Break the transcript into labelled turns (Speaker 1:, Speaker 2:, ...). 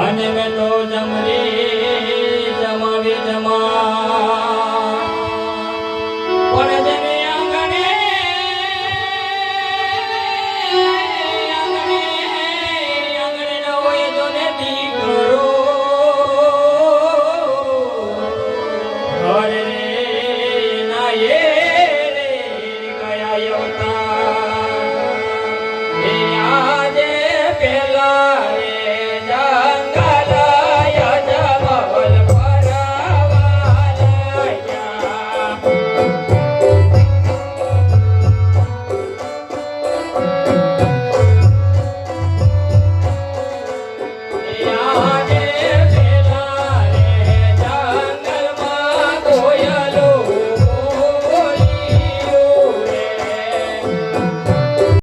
Speaker 1: અને મેં તો જમરી Thank you.